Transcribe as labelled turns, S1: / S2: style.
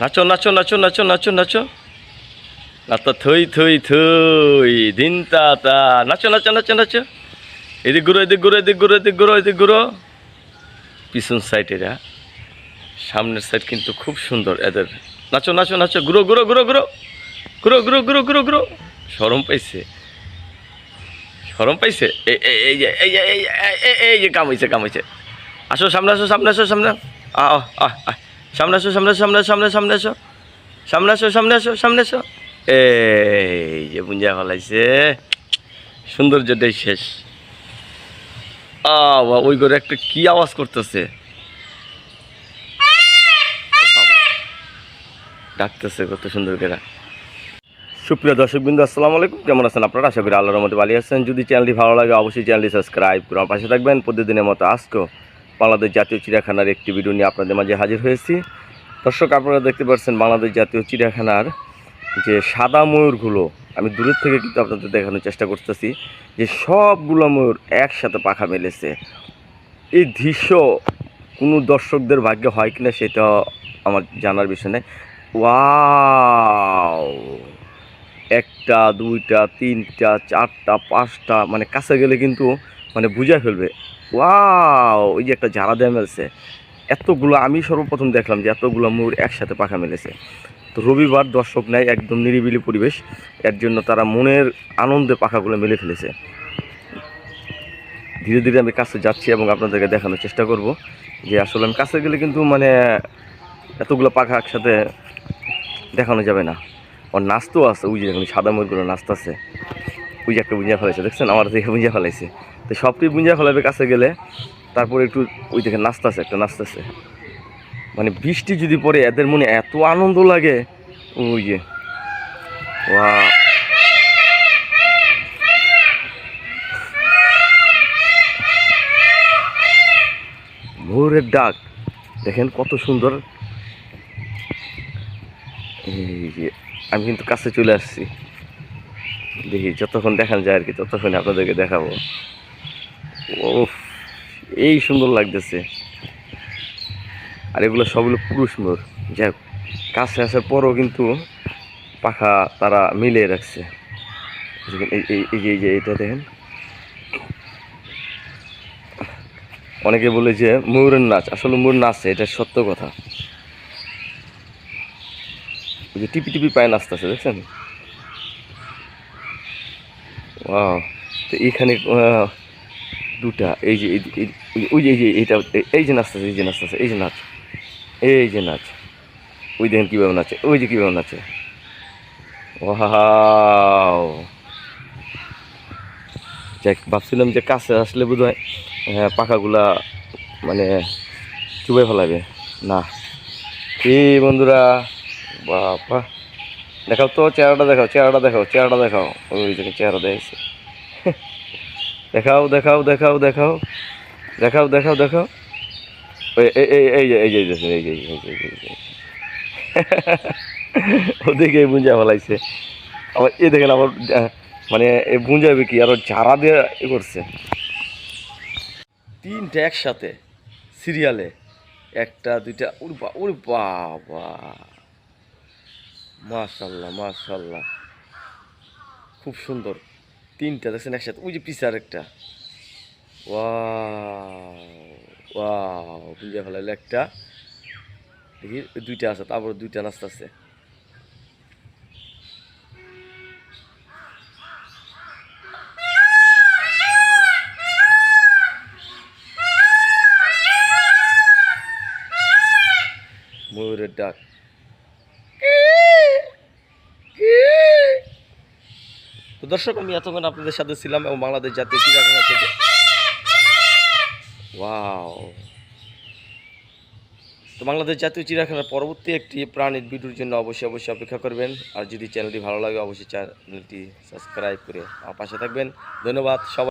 S1: নাচো নাচো নাচো নাচো নাচো নাচো। নাতো থই থই থই, দিন তা তা। নাচো নাচো নাচো নাচো। এদিক ঘুরো এদিক ঘুরো এদিক ঘুরো এদিক ঘুরো এদিক ঘুরো। পিছন সাইড এরা। সামনের সাইড কিন্তু খুব সুন্দর এদের। নাচো নাচো নাচো। ঘুরো ঘুরো ঘুরো ঘুরো। ঘুরো ঘুরো ঘুরো ঘুরো ঘুরো। সরম পাইছে। সরম পাইছে? এই এই- এই যে কামাইছে কামাইছে আসো, সামনে আসো সামনে আসো, সামনে। আহ আহ আহ। সামনে আসো সামনে আসো সামনে সামনে সামনে আসো সামনে আসো সামনে আসো সামনে আসো এই যে পুঞ্জা ফলাইছে। সৌন্দর্যটাই শেষ। আহ বাবা, ওই করে একটা কি আওয়াজ করতেছে? ডাকতেছে কত সুন্দর করে। সুপ্রিয় দর্শক বিন্দু আসসালামু আলাইকুম। কেমন আছেন আপনারা? আশা করি আল্লাহর মধ্যে ভালো আছেন। যদি চ্যানেলটি ভালো লাগে অবশ্যই চ্যানেলটি সাবস্ক্রাইব করে পাশে থাকবেন। প্রতিদিনের মতো আজকেও বাংলাদেশ জাতীয় চিড়িয়াখানার একটি ভিডিও নিয়ে আপনাদের মাঝে হাজির হয়েছি। দর্শক, আপনারা দেখতে পাচ্ছেন বাংলাদেশ জাতীয় চিড়িয়াখানার যে সাদা ময়ূরগুলো, আমি দূরের থেকে কিন্তু আপনাদের দেখানোর চেষ্টা করতেছি, যে সবগুলো ময়ূর একসাথে পাখা মেলেছে। এই দৃশ্য কোনো দর্শকদের ভাগ্যে হয় কিনা সেটা আমার জানার বিষয় নেই। ওয়াও! একটা, দুইটা, তিনটা, চারটা, পাঁচটা মানে কাছে গেলে কিন্তু মানে বুঝা ফেলবে। ওয়াও, ওই যে একটা ঝাড়া দেয়া মেলছে। এতগুলো, আমি সর্বপ্রথম দেখলাম যে এতগুলো ময়ূর একসাথে পাখা মেলেছে। তো রবিবার দর্শক নেয় একদম নিরিবিলি পরিবেশ। এর জন্য তারা মনের আনন্দে পাখাগুলো মেলে ফেলেছে। ধীরে ধীরে আমি কাছে যাচ্ছি এবং আপনাদেরকে দেখানোর চেষ্টা করব যে আসলে আমি কাছে গেলে কিন্তু মানে এতগুলো পাখা একসাথে দেখানো যাবে না। ওর নাচতেও আছে, ওই যে সাদা ময়ূরগুলো নাচতেছে। ওই একটা বুঞ্জা ফেলাইছে, দেখছেন? আমার দেখে বুঞ্জা ফেলাইছে। তো সব সবটি বুঞ্জা ফেলাবে কাছে গেলে তারপরে একটু ওই দেখে নাচতেছে, একটা নাচতেছে। মানে বৃষ্টি যদি পড়ে, এদের মনে এত আনন্দ লাগে। ওই যে ভোরের ডাক, দেখেন কত সুন্দর। আমি কিন্তু কাছে চলে আসছি। দেখি, যতক্ষণ দেখানো যায় আর কি ততক্ষণ আপনাদেরকে দেখাবো। ও এই সুন্দর লাগতেছে। আর এগুলো সবগুলো পুরুষ মোর। যাই কাছে আসার পরও কিন্তু পাখা তারা মিলিয়ে রাখছে। এই যে এই যে, এটা দেখেন। অনেকে বলে যে ময়ূরের নাচ, আসলে ময়ূর নাচছে এটা সত্য কথা। টিপি টিপি পায়ে নাচতেছে, দেখছেন? তো এইখানে দুটা, এই যে, এই- এই- এই- ওই যে, এই যে, এইটা, এই- এই যে নাচতেছে, এই যে নাচতেছে, এই যে নাচ, এই যে নাচ, ওই দেখেন কীভাবে নাচে, ওই যে কীভাবে নাচে। যাক, ভাবছিলাম যে কাছে আসলে বোধ হয় হ্যাঁ পাখাগুলা মানে চুবে ফেলাবে। না। কি বন্ধুরা, বাবা। দেখাও তো চেহারাটা দেখাও চেহারাটা দেখাও চেহারাটা দেখাও। ওই দেখে চেহারা দেখছে দেখাও দেখাও দেখাও দেখাও। দেখাও দেখাও দেখাও। এই এই এই যে এই যে এই যে এই যে ওদিকে বুঞ্জা ফেলাইছে। আবার এ দেখেন আবার মানে এ বুঞ্জাবে কি আরও ঝাড়া দিয়ে এ করছে। তিনটা একসাথে সিরিয়ালে, একটা, দুইটা উর বা উর বাবা। মাশাল্লাহ মাশাল্লাহ খুব সুন্দর। তিনটা দেখছেন একসাথে। ওই যে পিছে আরেকটা। ওয়াও বুঝে ফেলাইলো একটা। দেখি দুইটা আছে, তারপর দুইটা নাস্তা আছে। ময়ূরের ডাক। তো দর্শক, আমি এতক্ষণ আপনাদের সাথে ছিলাম এবং বাংলাদেশ জাতীয় চিড়িয়াখানা থেকে। ওয়াও তো বাংলাদেশ জাতীয় চিড়িয়াখানার পরবর্তী একটি প্রাণীর ভিডিওর জন্য অবশ্যই অবশ্যই অপেক্ষা করবেন। আর যদি চ্যানেলটি ভালো লাগে, অবশ্যই চ্যানেলটি সাবস্ক্রাইব করে পাশে থাকবেন। ধন্যবাদ, সবাই।